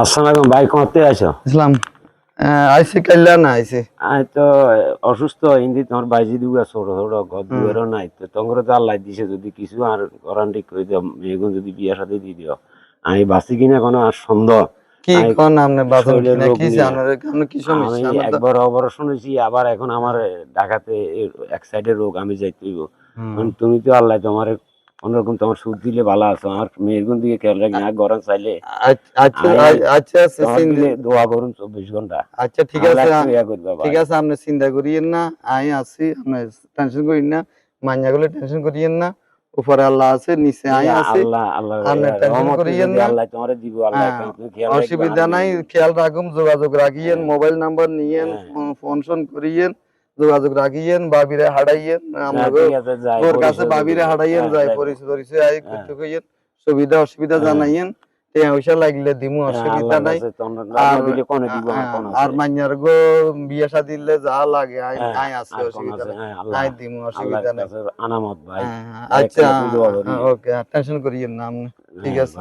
আসসালাম ভাই কমতে আছো? ইসলাম। আইসি কাইলা না আইসি? আই তো অসুস্থ হিন্দি তোমার বাইজি দুগা ছোট ছোট ঘর দুয়ারও নাই। তো তোমার তো আল্লাহ দিছে যদি কিছু আর করান্টি করে দিও মেয়েগুন যদি বিয়া সাথে দিয়ে দিও। আমি বাঁচি কিনা কোনো আর সন্দেহ? কি কোন আপনি কিনা কি জানার কি আমি সমস্যা একবার অপারেশন হয়েছি আবার এখন আমার ঢাকাতে এক সাইডের রোগ আমি যাইতে হইব হুম। তুমি তো আল্লাহ তোমার কোনরকম তোমার সুদ দিলে ভালো আছো আমার মেয়ের গুণ দিকে খেয়াল রাখি না গরম চাইলে আচ্ছা আচ্ছা আচ্ছা আচ্ছা, দোয়া করুন চব্বিশ ঘণ্টা আচ্ছা ঠিক আছে। ঠিক আছে আপনি চিন্তা করিয়েন না আমি আছি আপনি টেনশন করিন না মাইয়া গুলো টেনশন করিয়েন না উপরে আল্লাহ আছে নিচে আমি আছি আল্লাহ আল্লাহ রহমতে করিয়েন না। আল্লাহ তোমারে দিব আল্লাহ হ্যাঁ, অসুবিধা নাই। খেয়াল রাখুন যোগাযোগ রাখিয়েন হ্যাঁ। মোবাইল নাম্বার নিয়েন হ্যাঁ। ফোন ফোন করিয়েন যোগাযোগ রাখিয়েন বাবিরে হারাইয়েন হ্যাঁ, ঠিক তোর কাছে বাবিরে। হারাইয়েন হ্যাঁ, যাই পরিচয় পরিচয় আই হ্যাঁ। করতে কইয়েন সুবিধা অসুবিধা হ্যাঁ। জানাইয়েন তে পয়সা লাগলে দিমু হ্যাঁ, অসুবিধা নাই আর হ্যাঁ? মাইয়ার গো বিয়া শাদি দিলে যা লাগে আই হ্যাঁ, আই আছে অসুবিধা নাই হ্যাঁ, আই দিমু অসুবিধা নাই আনামত ভাই হ্যাঁ, হ্যাঁ, আচ্ছা। ওকে টেনশন করিয়েন না আপনি ঠিক হ্যাঁ, আছে।